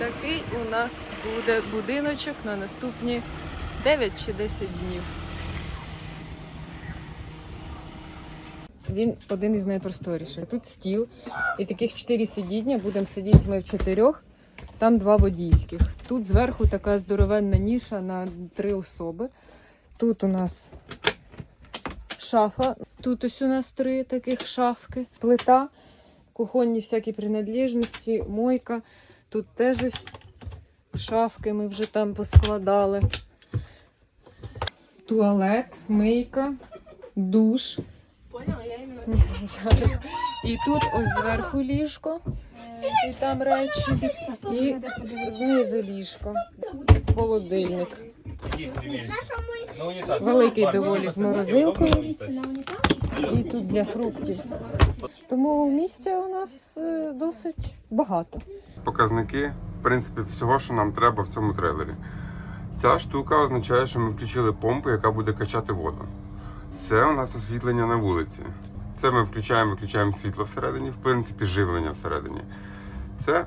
Такий у нас буде будиночок на наступні 9 чи 10 днів. Він один із найпросторіших. Тут стіл і таких чотири сидіння. Будемо сидіти ми в чотирьох. Там два водійських. Тут зверху така здоровенна ніша на три особи. Тут у нас шафа. Тут ось у нас три таких шафки. Плита, кухонні всякі принадлежності, мойка. Тут теж ось шафки ми вже там поскладали. Туалет, мийка, душ. Поняла, я. Зараз. І тут ось зверху ліжко, і там речі, і знизу ліжко, холодильник. Великий доволі з морозилкою, і тут для фруктів. Тому місця у нас е, досить багато. Показники, в принципі, всього, що нам треба в цьому трейлері. Ця штука означає, що ми включили помпу, яка буде качати воду. Це у нас освітлення на вулиці. Це ми включаємо, виключаємо світло всередині, в принципі, живлення всередині. Це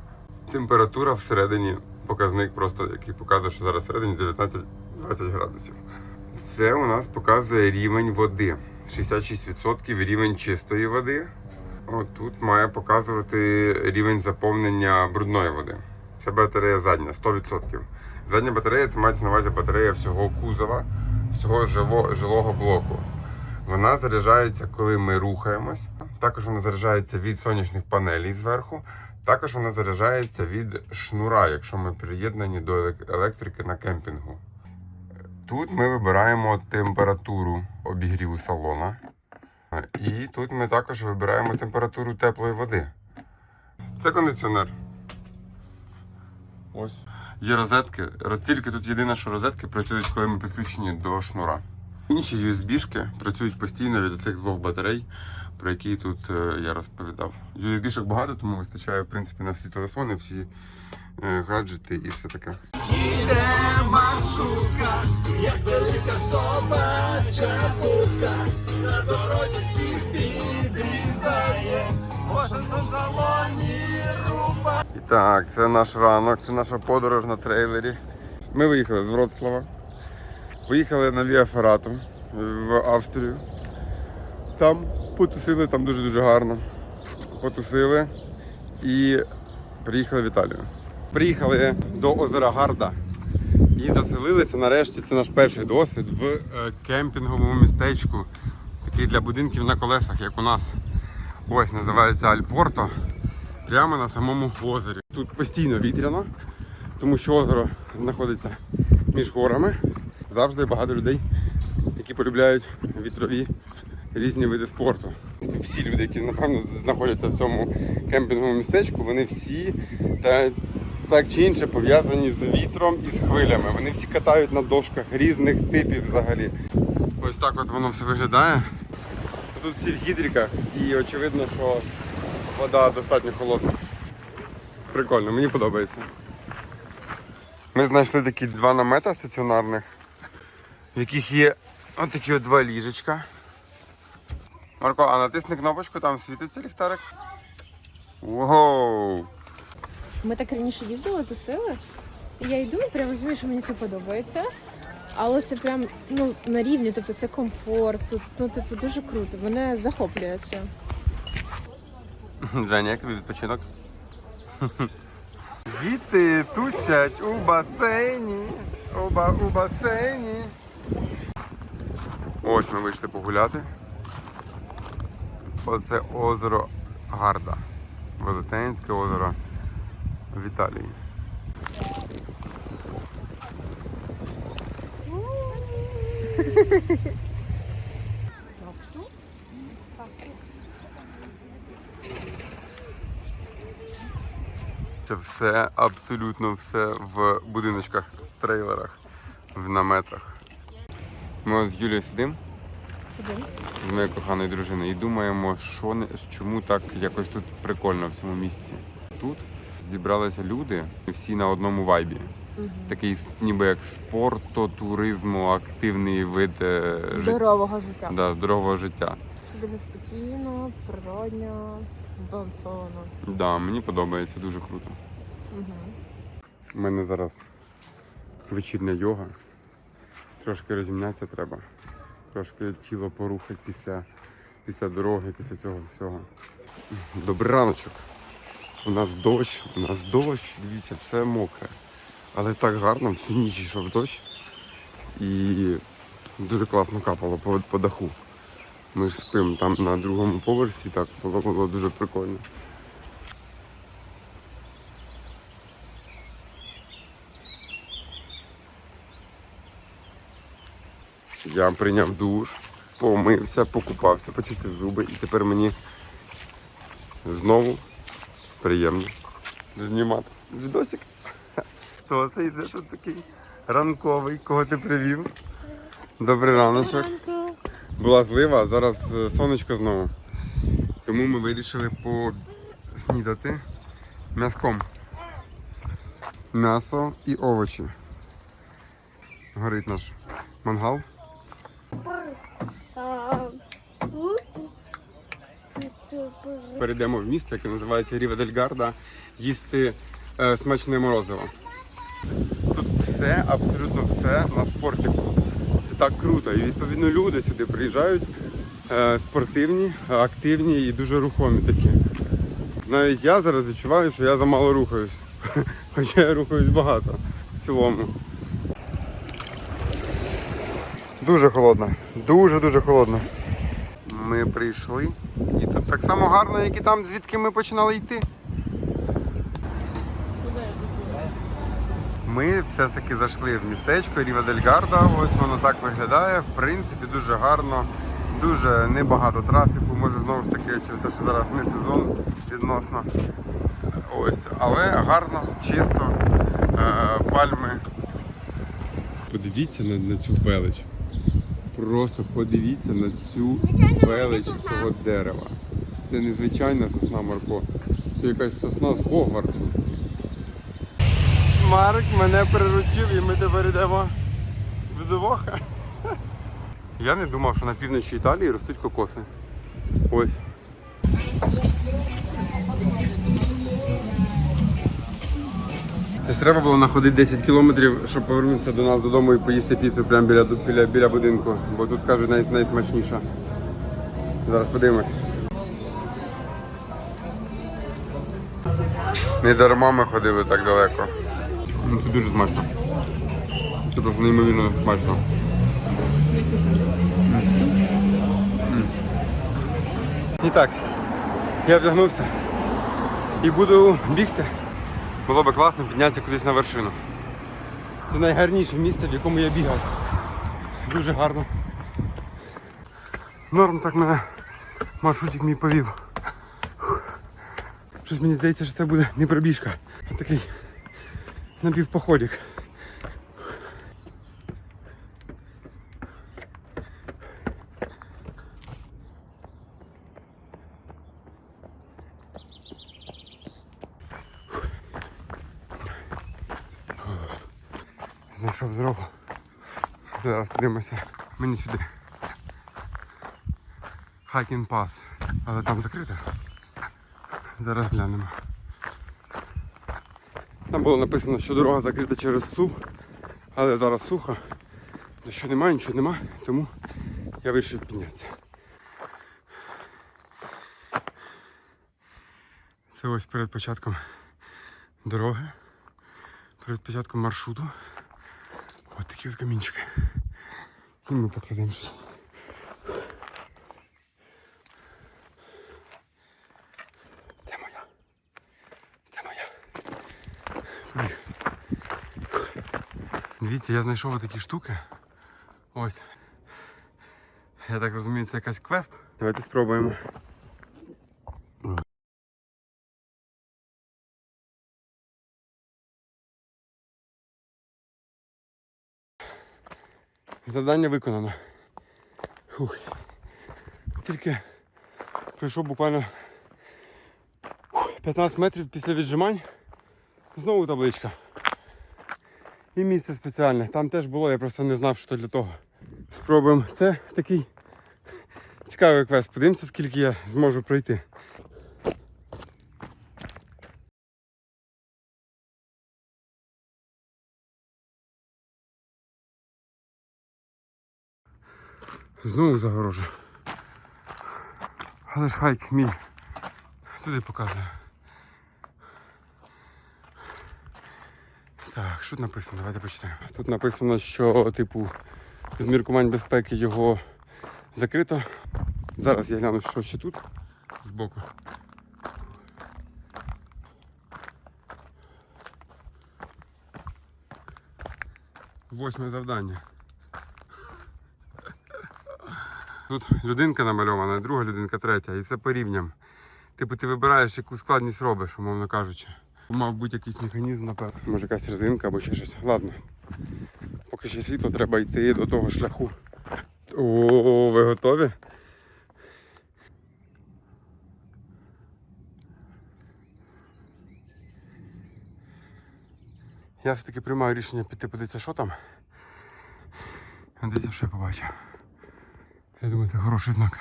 температура всередині, показник просто, який показує, що зараз всередині 19-20 градусів. Це у нас показує рівень води. 66% рівень чистої води. От тут має показувати рівень заповнення брудної води. Це батарея задня, 100%. Задня батарея це мається на увазі батарея всього кузова, всього живо, жилого блоку. Вона заряджається, коли ми рухаємось. Також вона заряджається від сонячних панелей зверху. Також вона заряджається від шнура, якщо ми приєднані до електрики на кемпінгу. Тут ми вибираємо температуру обігріву салона. І тут ми також вибираємо температуру теплої води. Це кондиціонер. Ось. Є розетки. Тільки тут єдине, що розетки працюють, коли ми підключені до шнура. Інші USB-шки працюють постійно від цих двох батарей, про які тут е, я розповідав. USB-шок багато, тому вистачає в принципі на всі телефони, всі гаджети і все таке. Іде маршрутка, як велика собача будка, на дорозі всіх підрізає, кожен сон в салоні. І так, це наш ранок, це наша подорож на трейлері. Ми виїхали з Вроцлава. Поїхали на Віаферату в Австрію. Там потусили, там дуже-дуже гарно. Потусили і приїхали в Італію. Приїхали до озера Гарда і заселилися нарешті. Це наш перший досвід в е, кемпінговому містечку, такий для будинків на колесах, як у нас. Ось називається Альпорто прямо на самому озері. Тут постійно вітряно, тому що озеро знаходиться між горами. Завжди багато людей, які полюбляють вітрові різні види спорту. Всі люди, які напевно знаходяться в цьому кемпінговому містечку, вони всі та, так чи інше пов'язані з вітром і з хвилями. Вони всі катають на дошках різних типів взагалі. Ось так от воно все виглядає. Тут всі в гідриках і очевидно, що вода достатньо холодна. Прикольно, мені подобається. Ми знайшли такі два намета стаціонарних, в яких є отакі от два ліжечка. Марко, а натисни кнопочку, там світиться ліхтарик. Воу! Ми так раніше їздили, тусили. Я йду прям розумію, що мені це подобається. Але це прям ну, на рівні, тобто це комфорт, тут, ну, типу, дуже круто. Мене захоплює це. Женя, як тобі відпочинок? Діти тусять у басейні. Оба у басейні. Ось ми вийшли погуляти. Оце озеро Гарда. Велетенське озеро в Італії. Це все, абсолютно все в будиночках, в трейлерах, в наметах. Ми з Юлією сидимо Сидим. з моєю коханою дружиною і думаємо, що чому так якось тут прикольно в цьому місці. Тут зібралися люди всі на одному вайбі. Такий ніби як спорту, туризму, активний вид е, жит- Здорового життя. да, здорового життя. Все дуже спокійно, природньо, збалансовано. Да, мені подобається дуже круто. Угу. У мене зараз вечірня йога. Трошки розімнятися треба. Трошки тіло порухати після, після дороги, після цього всього. Добрий раночок. У нас дощ, у нас дощ, дивіться, все мокре. Але так гарно, всю ніч йшов дощ. І дуже класно капало по, по даху. Ми ж спимо там на другому поверсі, так було, було дуже прикольно. Я прийняв душ, помився, покупався, почистив зуби і тепер мені знову приємно знімати відосик. Хто це йде тут такий ранковий? Кого ти привів? Добрий раночок. Була злива, а зараз е, сонечко знову. Тому ми вирішили поснідати м'яском. М'ясо і овочі. Горить наш мангал. Перейдемо в місто, яке називається Ріва дель Гарда, їсти е, смачне морозиво. Тут все, абсолютно все на спортику. Це так круто. І відповідно люди сюди приїжджають е, спортивні, активні і дуже рухомі такі. Навіть я зараз відчуваю, що я замало рухаюсь. Хоча я рухаюсь багато в цілому. Дуже холодно. Дуже-дуже холодно. Ми прийшли. І тут так само гарно, як і там, звідки ми починали йти. Ми все-таки зайшли в містечко Ріва дель Гарда. Ось воно так виглядає. В принципі, дуже гарно, дуже небагато трафіку. Може знову ж таки через те, що зараз не сезон відносно. Ось, але гарно, чисто, е, пальми. Подивіться на, на цю велич. Просто подивіться на цю велич цього дерева. Це незвичайна сосна Марко. Це якась сосна з Хогвартсу. Марк мене приручив і ми тепер йдемо вдвох. Я не думав, що на півночі Італії ростуть кокоси. Ось. Ж треба було находити 10 кілометрів, щоб повернутися до нас додому і поїсти піцу прямо біля, біля, біля будинку. Бо тут кажуть най, найсмачніша. Зараз подивимось. Не дарма ми ходили так далеко. Ну, Це дуже смачно. Це просто неймовірно смачно. І так, я вдягнувся і буду бігти. Було би класно піднятися кудись на вершину. Це найгарніше місце, в якому я бігав. Дуже гарно. Норм так мене маршрутик мій повів. Щось мені здається, що це буде не пробіжка, а такий напівпоходик. Знайшов дорогу. Зараз подивимося мені сюди. Хайкін пас. Але там закрито. Зараз глянемо. Там було написано, що дорога закрита через сув, але зараз сухо. Дощу немає, нічого нема, тому я вирішив піднятися. Це ось перед початком дороги, перед початком маршруту. Ось такі от камінчики. І ми покладемо щось. Це моя. Це моя. Побіг. Дивіться, я знайшов такі штуки. Ось. Я так розумію, це якась квест. Давайте спробуємо. Завдання виконано. Фух. Тільки пройшов буквально 15 метрів після віджимань. Знову табличка. І місце спеціальне. Там теж було, я просто не знав, що для того. Спробуємо. Це такий цікавий квест. Подивимося, скільки я зможу пройти. Знову загорожа. Але ж хайк мій. Туди показує. Так, що тут написано? Давайте почитаємо. Тут написано, що, типу, з міркувань безпеки його закрито. Зараз я гляну, що ще тут збоку. Восьме завдання. Тут людинка намальована, друга людинка третя, і це по. Типу ти вибираєш, яку складність робиш, умовно кажучи. Мав бути якийсь механізм, напевно. Може якась резинка або ще щось. Ладно. Поки ще світло, треба йти до того шляху. О, ви готові? Я все-таки приймаю рішення піти подивитися, що там. Дивіться, що я побачив. Я думаю, це хороший знак.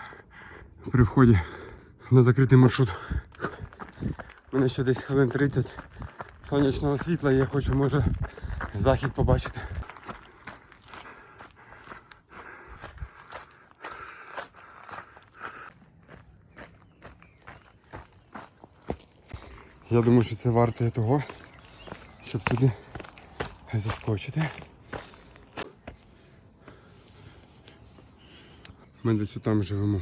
При вході на закритий маршрут. У мене ще десь хвилин 30 сонячного світла і я хочу, може, захід побачити. Я думаю, що це варто того, щоб сюди заскочити. Ми десь там живемо.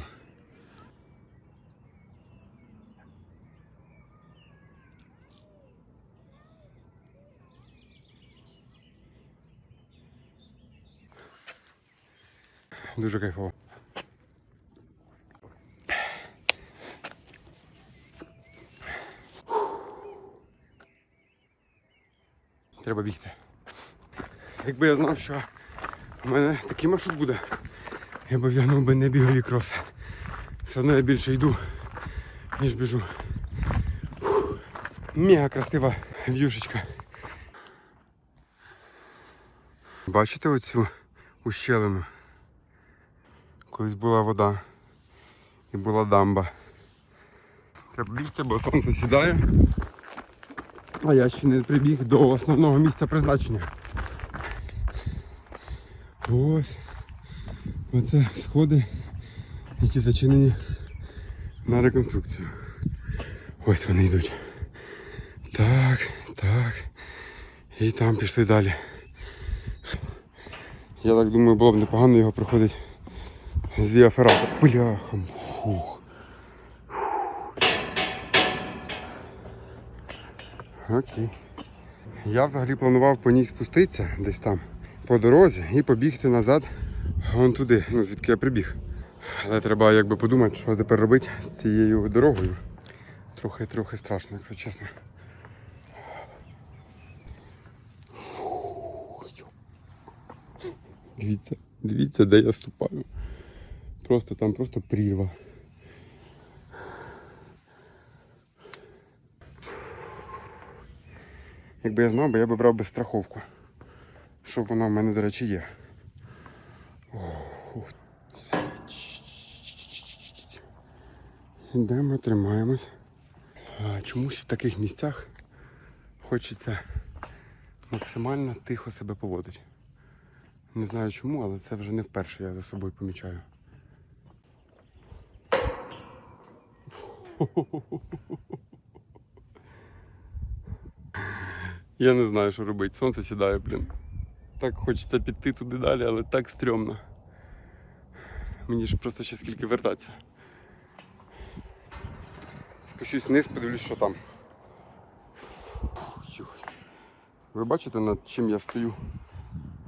Дуже кайфово. Треба бігти. Якби я знав, що в мене такий маршрут буде, я б вдягнув би не бігові кроси. Все одно я більше йду, ніж біжу. Фух. Мега красива в'юшечка. Бачите оцю ущелину? Колись була вода і була дамба. Треба бігти, бо сонце сідає. А я ще не прибіг до основного місця призначення. Ось. Оце сходи, які зачинені на реконструкцію. Ось вони йдуть. Так, так. І там пішли далі. Я так думаю, було б непогано його проходити з віаферата. Бляха. Фух. Окей. Я взагалі планував по ній спуститися десь там по дорозі і побігти назад вон туди, ну звідки я прибіг. Але треба якби подумати, що тепер робити з цією дорогою. Трохи трохи страшно, якщо чесно. Дивіться, дивіться, де я ступаю. Просто там просто прірва. Якби я знав, я би брав би страховку. Що вона в мене, до речі, є. Йдемо, тримаємось. Чомусь в таких місцях хочеться максимально тихо себе поводити. Не знаю чому, але це вже не вперше я за собою помічаю. Я не знаю, що робити. Сонце сідає, блін. Так хочеться піти туди далі, але так стрьомно. Мені ж просто ще скільки вертатися. Спущусь вниз, подивлюсь, що там. Ви бачите, над чим я стою?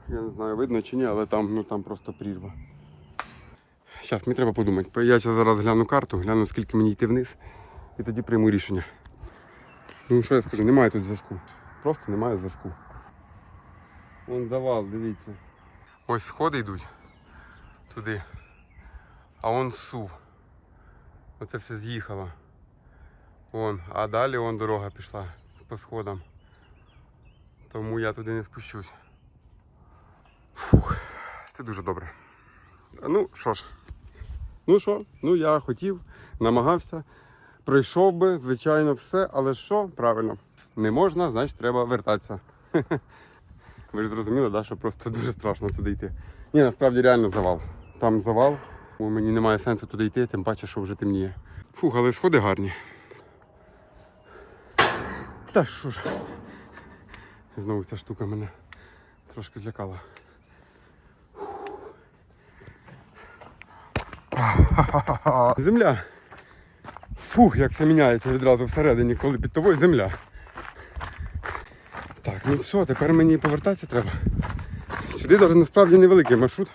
Я не знаю, видно чи ні, але там, ну, там просто прірва. Зараз, мені треба подумати. Я зараз гляну карту, гляну, скільки мені йти вниз, і тоді прийму рішення. Ну що я скажу, немає тут зв'язку. Просто немає зв'язку. Вон завал, дивіться. Ось сходи йдуть туди. А вон сув. Оце все з'їхало. Вон, а далі вон дорога пішла по сходам. Тому я туди не спущусь. Фух, це дуже добре. Ну що ж. Ну що, ну я хотів, намагався. Пройшов би, звичайно, все, але що, правильно, не можна, значить треба вертатися. Ви ж зрозуміли, да, що просто дуже страшно туди йти. Ні, насправді реально завал. там завал. Бо Мені немає сенсу туди йти, тим паче, що вже темніє. Фух, але сходи гарні. Та що ж. Знову ця штука мене трошки злякала. Земля. Фух, як це міняється відразу всередині, коли під тобою земля. Ну все, тепер мені повертатися треба. Сюди навіть насправді невеликий маршрут.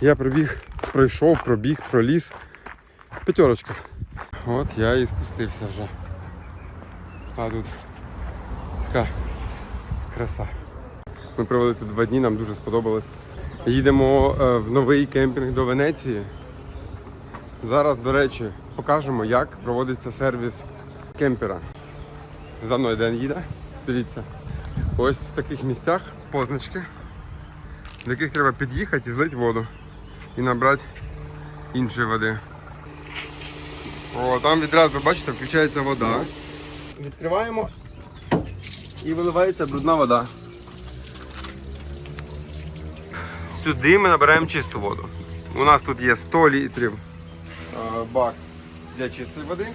Я пробіг, пройшов, пробіг, проліз. П'ятерочка. От я і спустився вже. А тут така краса. Ми провели тут два дні, нам дуже сподобалось. Їдемо е, в новий кемпінг до Венеції. Зараз, до речі, покажемо, як проводиться сервіс кемпера. За мною Ден їде. Дивіться. Ось в таких місцях позначки, до яких треба під'їхати і злити воду. І набрати іншої води. О, там відразу, бачите, включається вода. Відкриваємо і виливається брудна вода. Сюди ми набираємо чисту воду. У нас тут є 100 літрів е, бак для чистої води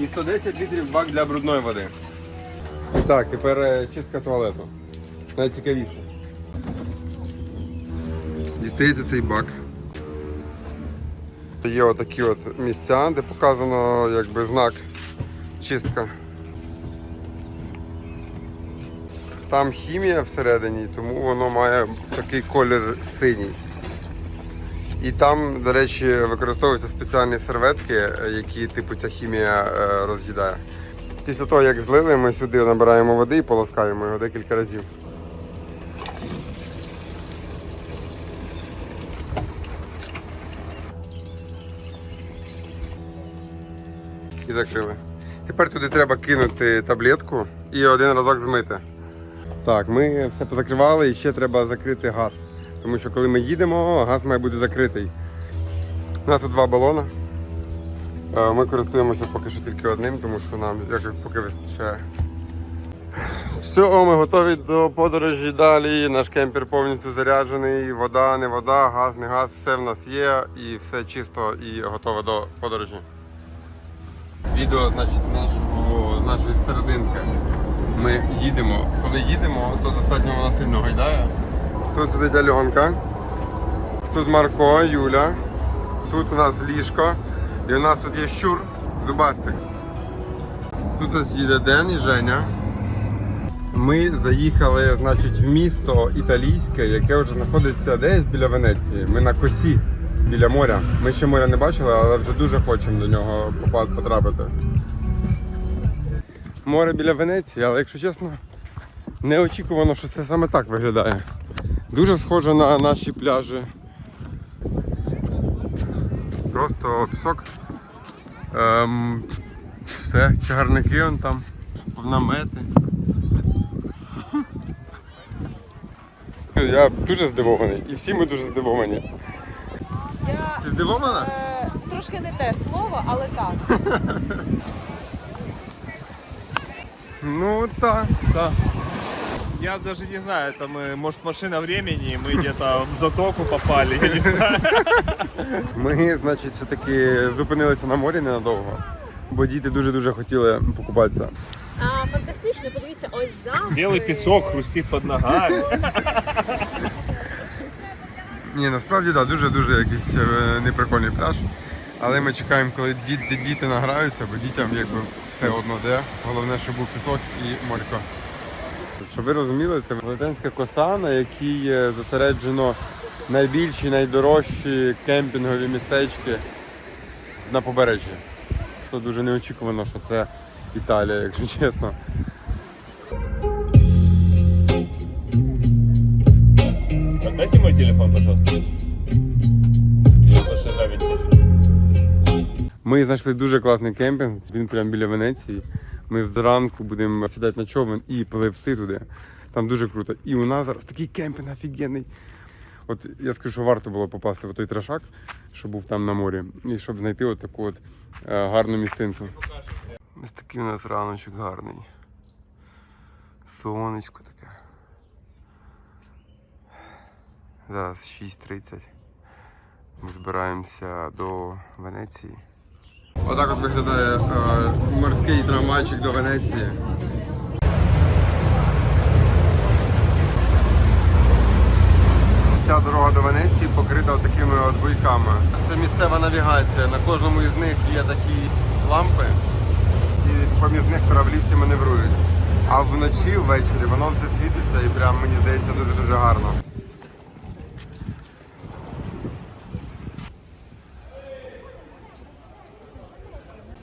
і 110 літрів бак для брудної води. Так, тепер е, чистка туалету. Найцікавіше. Дістається цей бак. Є отакі от місця, де показано якби знак чистка. Там хімія всередині, тому воно має такий колір синій. І там, до речі, використовуються спеціальні серветки, які типу ця хімія е, роз'їдає. Після того, як злили, ми сюди набираємо води і полоскаємо його декілька разів. І закрили. Тепер туди треба кинути таблетку і один разок змити. Так, ми все позакривали і ще треба закрити газ. Тому що коли ми їдемо, газ має бути закритий. У нас тут два балони. Е, Ми користуємося поки що тільки одним, тому що нам як поки вистачає. Все, ми готові до подорожі далі. Наш кемпер повністю заряджений. Вода, не вода, газ, не газ, все в нас є і все чисто і готове до подорожі. Відео, значить, нашого, з нашої серединки. Ми їдемо. Коли їдемо, то достатньо вона сильно гайдає. Тут сидить Альонка, тут Марко, Юля, тут у нас ліжко, і у нас тут є щур, зубастик. Тут ось їде Ден і Женя. Ми заїхали значить, в місто італійське, яке вже знаходиться десь біля Венеції. Ми на косі біля моря. Ми ще моря не бачили, але вже дуже хочемо до нього потрапити. Море біля Венеції, але якщо чесно, неочікувано, що це саме так виглядає. Дуже схоже на наші пляжі. Просто пісок. Ем, все, чагарники вон там, намети. Я дуже здивований. І всі ми дуже здивовані. Я Ти здивована? е, трошки не те слово, але так. Ну так, так. Я даже не знаю, это мы, может, машина времени, и мы где-то в затоку попали, я не знаю. Ми, значить, все-таки зупинилися на морі ненадовго, бо діти дуже-дуже хотіли покупатися. А, фантастично, подивіться, ось замки. Белый песок хрустит под ногами. Ні, насправді так, дуже-дуже якийсь е, неприкольний пляж. Але ми чекаємо, коли діти, діти награються, бо дітям якби все одно де. Головне, щоб був пісок і морько. Щоб ви розуміли, це велетенська коса, на якій зосереджено найбільші, найдорожчі кемпінгові містечки на побережжі. Це дуже неочікувано, що це Італія, якщо чесно. Отдайте мой телефон, пожалуйста. Я хочу. Ми знайшли дуже класний кемпінг. Він прямо біля Венеції. Ми зранку будемо сідати на човен і пливти туди. Там дуже круто. І у нас зараз такий кемпінг офігенний. От я скажу, що варто було попасти в той трешак, що був там на морі, і щоб знайти от таку от е, гарну місцинку. Ось такий у нас раночок гарний. Сонечко таке. Зараз 6.30. Ми збираємося до Венеції. Отак от виглядає е, морський трамвайчик до Венеції. Вся дорога до Венеції покрита такими от буйками. Це місцева навігація. На кожному із них є такі лампи, і поміж них кораблі всі маневрують. А вночі, ввечері, воно все світиться і прям мені здається дуже-дуже гарно.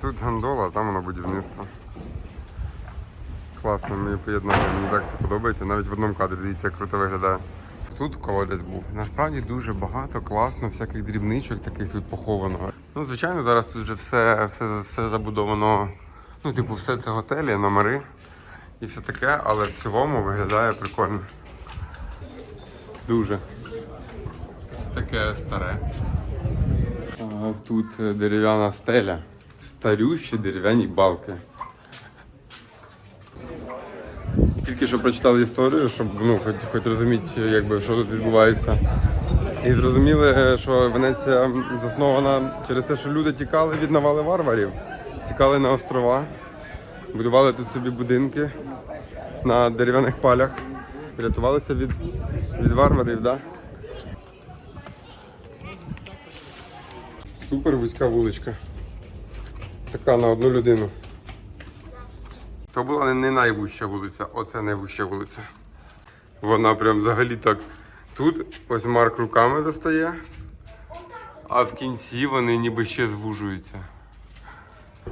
Тут гондола, а там воно будівництво. Класно, мені поєднання, мені так це подобається. Навіть в одному кадрі дивіться, як круто виглядає. Тут колодязь був. Насправді дуже багато, класно, всяких дрібничок таких тут поховано. Ну, звичайно, зараз тут вже все, все, все забудовано. Ну, типу, все це готелі, номери і все таке, але в цілому виглядає прикольно. Дуже. Це таке старе. Тут е, дерев'яна стеля. Старющі дерев'яні балки. Тільки що прочитали історію, щоб ну, хоч, хоч розуміти, якби, що тут відбувається. І зрозуміли, що Венеція заснована через те, що люди тікали від навали варварів, тікали на острова, будували тут собі будинки на дерев'яних палях, рятувалися від, від варварів, да? Супер вузька вуличка. Така на одну людину. То була не найвуща вулиця, оце найвуща вулиця. Вона прям взагалі так. Тут ось Марк руками достає, а в кінці вони ніби ще звужуються.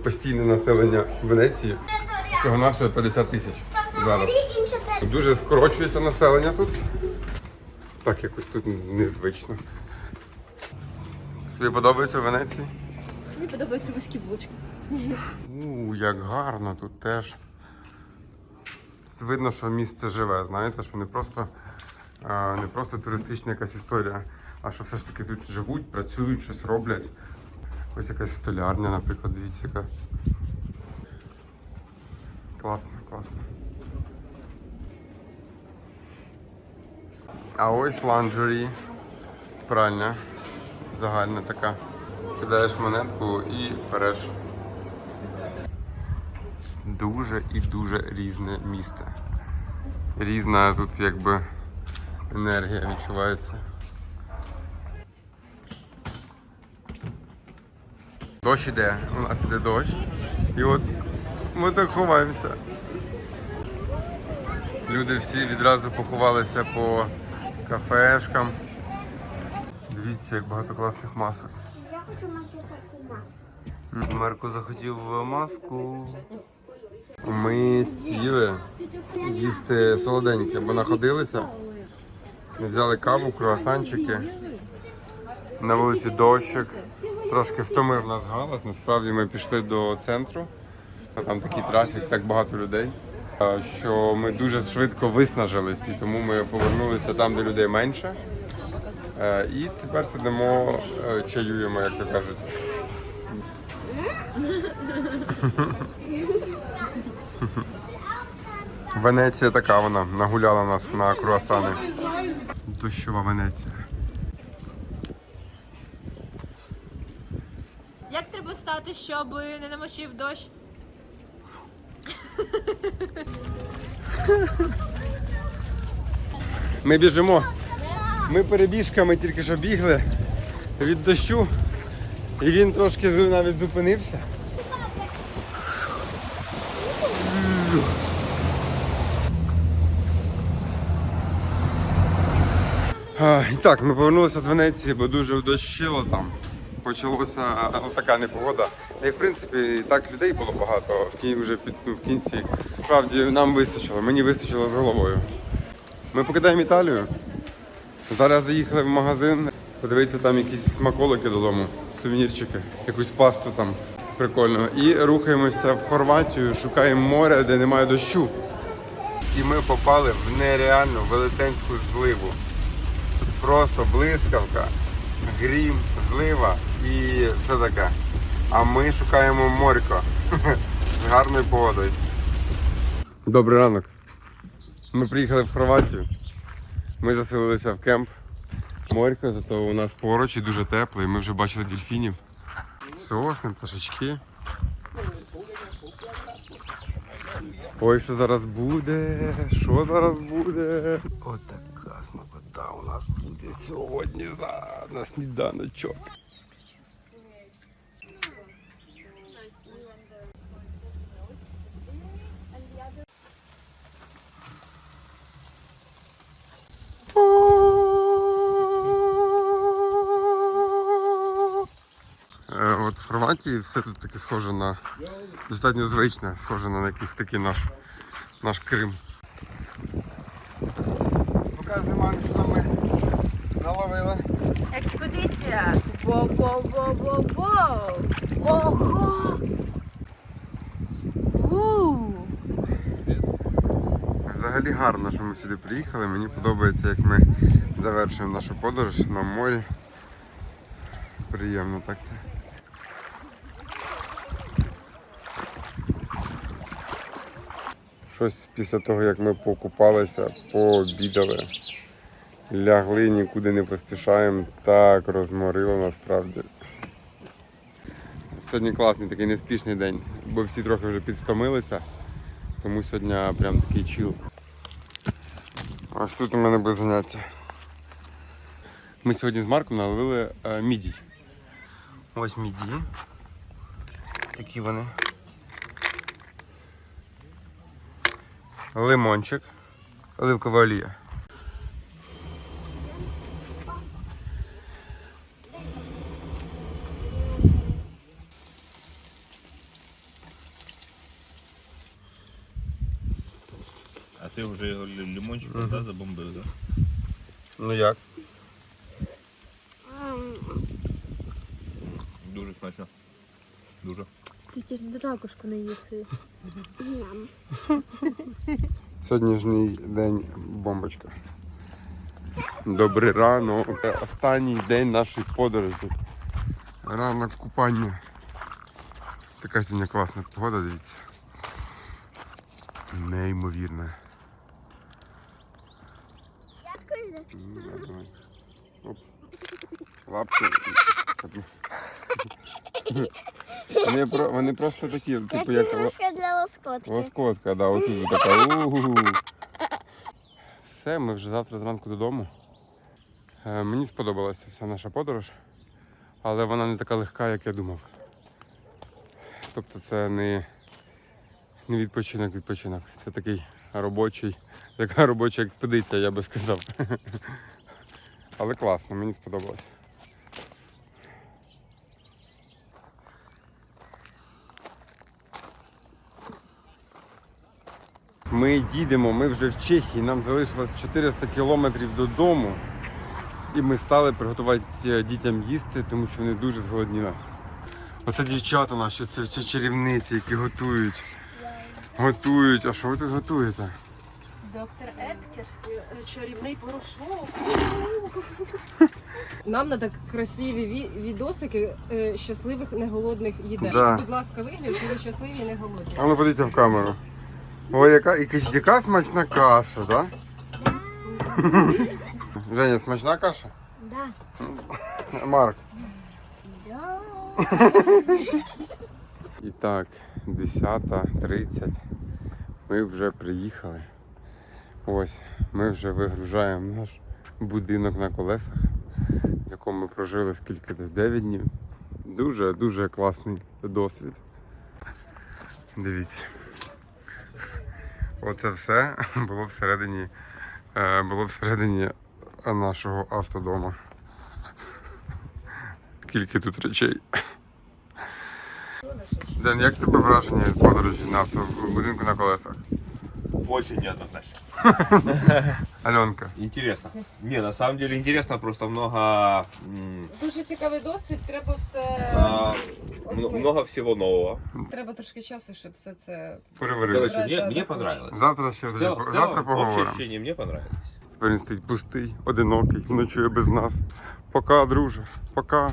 Постійне населення Венеції всього нашого 50 тисяч зараз. Дуже скорочується населення тут. Так якось тут незвично. Тобі подобається в Венеції? Мені подобаються вузькі вулички. У, як гарно тут теж. Видно, що місце живе, знаєте, що не просто, не просто туристична якась історія, а що все ж таки тут живуть, працюють, щось роблять. Ось якась столярня, наприклад, дивіться, яка. Класно, класно. А ось ланджері. Пральня. Загальна така. Кидаєш монетку і береш дуже і дуже різне місце. Різна тут якби енергія відчувається. Дощ іде, у нас іде дощ. І от ми так ховаємося. Люди всі відразу поховалися по кафешкам. Дивіться, як багато класних масок. Марко захотів маску. Ми сіли їсти солоденьке, бо находилися. Ми взяли каву, круасанчики. На вулиці дощик. Трошки втомив нас галас. Насправді ми пішли до центру. Там такий трафік, так багато людей. Що ми дуже швидко виснажились, і тому ми повернулися там, де людей менше. Е, І тепер сидимо, е, чаюємо, як то кажуть. Венеція така вона, нагуляла нас на круасани. Дощова Венеція. Як треба стати, щоб не намочив дощ? Ми біжимо. Ми перебіжками тільки що бігли від дощу. І він трошки навіть зупинився. І так, ми повернулися з Венеції, бо дуже вдощило там. Почалося а, така непогода. І в принципі і так людей було багато в кінці, вже під, ну, в кінці. Справді нам вистачило, мені вистачило з головою. Ми покидаємо Італію. Зараз заїхали в магазин, подивитися там якісь смаколики додому, сувенірчики, якусь пасту там прикольно. І рухаємося в Хорватію, шукаємо море, де немає дощу. І ми попали в нереальну велетенську зливу. Просто блискавка, грім, злива і все таке. А ми шукаємо морько з гарною погодою. Добрий ранок. Ми приїхали в Хорватію. Ми заселилися в кемп. Морька, зато у нас поруч і дуже тепло, і ми вже бачили дельфінів. Сосни, пташечки. Ой, що зараз буде? Що зараз буде? Отака смакота у нас буде сьогодні за- на сніданочок. Е, От в Хорватії все тут таке схоже на достатньо звичне, схоже на якийсь такий наш, наш Крим. Показуємо мамі, що ми наловили. Експедиція! Воу-воу-воу-воу-воу! Ого! У! Взагалі гарно, що ми сюди приїхали. Мені подобається, як ми завершуємо нашу подорож на морі. Приємно так це. Щось після того, як ми покупалися, пообідали, лягли, нікуди не поспішаємо. Так розморило насправді. Сьогодні класний такий неспішний день, бо всі трохи вже підстомилися. Тому сьогодні прям такий чіл. Ось тут у мене буде заняття. Ми сьогодні з Марком наловили е, мідій. Ось мідії. Такі вони. Лимончик. Оливкова олія. А ты уже лимончик да, забомбил, да? Ну як? Дуже смачно. Дуже. Тільки ж ракушку не їси. Сьогоднішній день бомбочка. Добрий ранок. Останній день нашої подорожі. Ранок купання. Така сьогодні класна погода, дивіться. Неймовірна. Лапки. Вони, про- вони просто такі, типу як іграшка для лоскотки. Лоскотка, да, отут вже така. у-гу-гу. Все, ми вже завтра зранку додому. Е, Мені сподобалася вся наша подорож, але вона не така легка, як я думав. Тобто це не, не відпочинок, відпочинок. Це такий робочий, така робоча експедиція, я би сказав. Але класно, мені сподобалось. Ми їдемо, ми вже в Чехії, нам залишилось 400 кілометрів додому. І ми стали приготувати е, дітям їсти, тому що вони дуже зголодніли. Оце дівчата наші, це, це чарівниці, які готують. Готують. А що ви тут готуєте? Доктор Едкер. Чарівний порошок. Нам треба красиві ві- відосики е, щасливих неголодних їдей. Да. Будь ласка, вигляд, що ви щасливі і не голодні. А ну подивіться в камеру. Ой, яка, яка, яка смачна каша, так? Да? Женя, смачна каша? Да. Марк. І так, 10.30. Ми вже приїхали. Ось, ми вже вигружаємо наш будинок на колесах, в якому ми прожили скільки десь 9 днів. Дуже, дуже класний досвід. Дивіться. Оце все було всередині, е, було всередині нашого автодому. Скільки тут речей. Ден, як тебе враження від подорожі на авто в будинку на колесах? Очень неоднозначно. Альонка. Интересно. Не, на самом деле интересно, просто много, м, Дуже цікавий досвід, треба все. а, м- ми- много всего нового. Треба трошки часу, щоб все це. Переварили. Короче, мне, да, мне да, понравилось. Завтра ще В цел- в завтра целом, общее поговоримо. ощущение мне понравилось. Тепер він стоїть пустий, одинокий, ночує без нас. Пока, друже, пока.